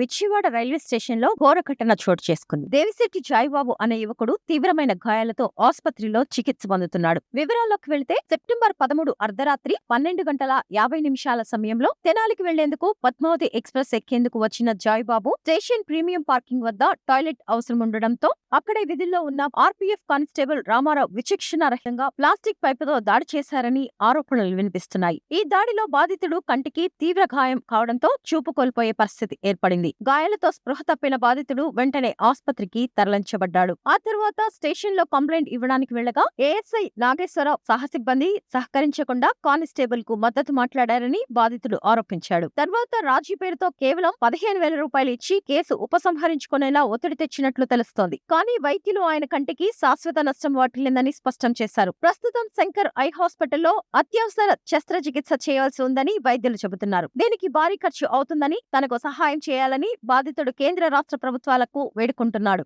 విచ్చివాడ railway స్టేషన్లో ఘోర ఘటన చోటు చేసుకుంది. దేవిశెట్టి జాయిబాబు అనే యువకుడు తీవ్రమైన గాయాలతో ఆసుపత్రిలో చికిత్స పొందుతున్నాడు. వివరాల్లోకి వెళితే సెప్టెంబర్ పదమూడు అర్ధరాత్రి పన్నెండు గంటల యాభై నిమిషాల సమయంలో తెనాలికి వెళ్ళేందుకు పద్మావతి ఎక్స్ప్రెస్ ఎక్కేందుకు వచ్చిన జాయిబాబు స్టేషన్ ప్రీమియం పార్కింగ్ వద్ద టాయిలెట్ అవసరం ఉండడంతో అక్కడే విధుల్లో ఉన్న ఆర్పీఎఫ్ కానిస్టేబుల్ రామారావు విచక్షణారహితంగా ప్లాస్టిక్ పైపుతో దాడి చేశారని ఆరోపణలు వినిపిస్తున్నాయి. ఈ దాడిలో బాధితుడు కంటికి తీవ్ర గాయం కావడంతో చూపు కోల్పోయే పరిస్థితి ఏర్పడింది. గాయాలతో స్పృహ తప్పిన బాధితుడు వెంటనే ఆసుపత్రికి తరలించబడ్డాడు. ఆ తర్వాత స్టేషన్లో కంప్లైంట్ ఇవ్వడానికి వెళ్ళగా ఏఎస్ఐ నాగేశ్వరరావు సహసిబ్బంది సహకరించకుండా కానిస్టేబుల్కు మద్దతు మాట్లాడారని బాధితుడు ఆరోపించాడు. తర్వాత రాజీ పేరుతో కేవలం పదిహేను వేల రూపాయలు ఇచ్చి కేసు ఉపసంహరించుకునేలా ఒత్తిడి తెచ్చినట్లు తెలుస్తోంది. కానీ వైద్యులు ఆయన కంటికి శాశ్వత నష్టం వాటిల్లిందని స్పష్టం చేశారు. ప్రస్తుతం శంకర్ ఐ హాస్పిటల్లో అత్యవసర శస్త్రచికిత్స చేయాల్సి ఉందని వైద్యులు చెబుతున్నారు. దీనికి భారీ ఖర్చు అవుతుందని తనకు సహాయం చేయాలని చేయాలని బాధితుడు కేంద్ర రాష్ట్ర ప్రభుత్వాలకు వేడుకుంటున్నాడు.